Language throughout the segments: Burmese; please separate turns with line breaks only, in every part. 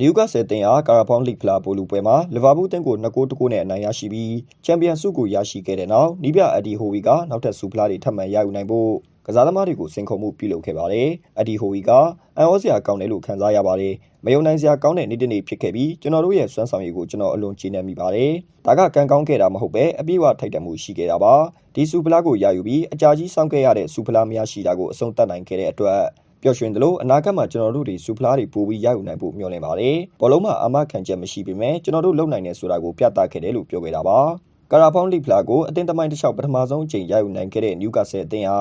နယူကာဆယ်တင်ဟာကာရာဘောင်းလိဖလာပိုလူပွဲမှာလီဗာပူးတင်ကို2ဂိုးတကိုးနဲ့အနိုင်ရရှိပြီးချန်ပီယံဆုကိုရရှိခဲ့တဲ့နောက်နီးပြအက်ဒီဟိုဝီကနောက်ထပ်ဆူဖလားတွေထပ်မံရယူနိုင်ဖို့ကစားသမားတွေကိုစင်ခုံမှုပြုလုပ်ခဲ့ပါတယ်။အက်ဒီဟိုဝီကအန်အောစရာကောင်းတယ်လို့ခံစားရပါတယ်။မယုံနိုင်စရာကောင်းတဲ့နေ့တစ်နေ့ဖြစ်ခဲ့ပြီးကျွန်တော်တို့ရဲ့စွမ်းဆောင်ရည်ကိုကျွန်တော်အလွန်ကျေနပ်မိပါတယ်။ဒါကကံကောင်းခဲ့တာမဟုတ်ပဲအပြည့်အဝထိုက်တန်မှုရှိခဲ့တာပါ။ဒီဆူဖလားကိုရယူပြီးအကြာကြီးစောင့်ခဲ့ရတဲ့ဆူဖလားမရရှိတာကိုအဆုံးသတ်နိုင်ခဲ့တဲ့အတွက် ပျော်ရွှင်သလိုအနာဂတ်မှာကျွန်တော်တို့တွေစူဖလားတွေပိုပြီးရယူနိုင်ဖို့မျှော်လင့်ပါတယ်။ဘောလုံးမှာအာမခံချက်မရှိပေမဲ့ကျွန်တော်တို့လုံနိုင်နေဆိုတာကိုပြသခဲ့တယ်လို့ပြောခဲ့တာပါ။ကာရာဖောင်းလိဖလာကိုအသင်းသမိုင်းတစ်လျှောက်ပထမဆုံးအကြိမ်ရယူနိုင်ခဲ့တဲ့နယူကာဆယ်အသင်းဟာ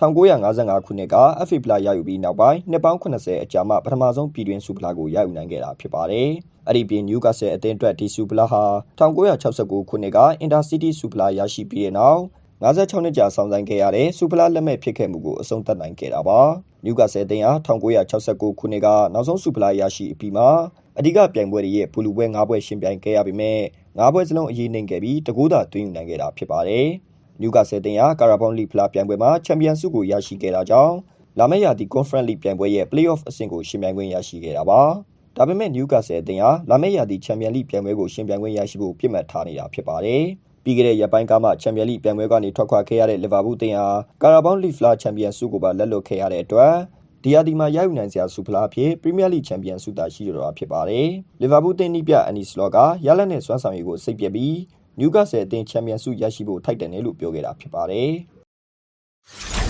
1955ခုနှစ်က FA ဖလားရယူပြီးနောက်ပိုင်းနှစ်ပေါင်း80အကြာမှပထမဆုံးပြည်တွင်းစူဖလားကိုရယူနိုင်ခဲ့တာဖြစ်ပါတယ်။အဲ့ဒီပြင်နယူကာဆယ်အသင်းအတွက်ဒီစူဖလားဟာ1969ခုနှစ်ကအင်တာစီးတီးစူဖလားရရှိပြီးတဲ့နောက် 56နှစ်ကြာဆောင်ဆိုင်ခဲ့ရတဲ့စူဖလားလက်မဲ့ဖြစ်ခဲ့မှုကိုအဆုံးသတ်နိုင်ခဲ့တာပါ။နယူကာဆယ်တင်ဟာ1969ခုနှစ်ကနောက်ဆုံးစူဖလားရရှိအပြီးမှာအဓိကပြိုင်ပွဲတွေရဲ့ဘူလူပွဲ၅ပွဲရှင်ပြိုင်ခဲ့ရပေမဲ့၅ပွဲစလုံးအရေးနှိမ်ခဲ့ပြီးတကူးသာတွင်းယူနိုင်ခဲ့တာဖြစ်ပါတယ်။နယူကာဆယ်တင်ဟာကာရာဘောင်းလိဖလားပြိုင်ပွဲမှာချန်ပီယံဆုကိုရရှိခဲ့တာကြောင့်လာမယ့်ရာသီကွန်ဖရင့်လိပြိုင်ပွဲရဲ့ play-off အဆင့်ကိုရှင်ပြိုင်ခွင့်ရရှိခဲ့တာပါ။ဒါပေမဲ့နယူကာဆယ်အသင်းဟာလာမယ့်ရာသီချန်ပီယံလိပြိုင်ပွဲကိုရှင်ပြိုင်ခွင့်ရရှိဖို့ပြစ်မှတ်ထားနေတာဖြစ်ပါတယ်။ ပြီးခဲ့တဲ့ရက်ပိုင်းကမှချန်ပီယံလိပြိုင်ပွဲကနေထွက်ခွာခဲ့ရတဲ့လီဗာပူးအသင်းဟာကာရာဘောင်းလိဖလားချန်ပီယံဆုကိုပါလက်လွတ်ခဲ့ရတဲ့အတွက်ဒီယာဒီမှာရယူနိုင်စရာဆုဖလားအဖြစ်ပရီးမီးယားလိချန်ပီယံဆုတာရှိရတော့ဖြစ်ပါတယ်။လီဗာပူးအသင်းနီးပြအန်နီစလော့ကရလက်နဲ့စွမ်းဆောင်ရည်ကိုစိတ်ပြပြီးနယူကာဆယ်အသင်းချန်ပီယံဆုရရှိဖို့ထိုက်တန်တယ်လို့ပြောခဲ့တာဖြစ်ပါတယ်။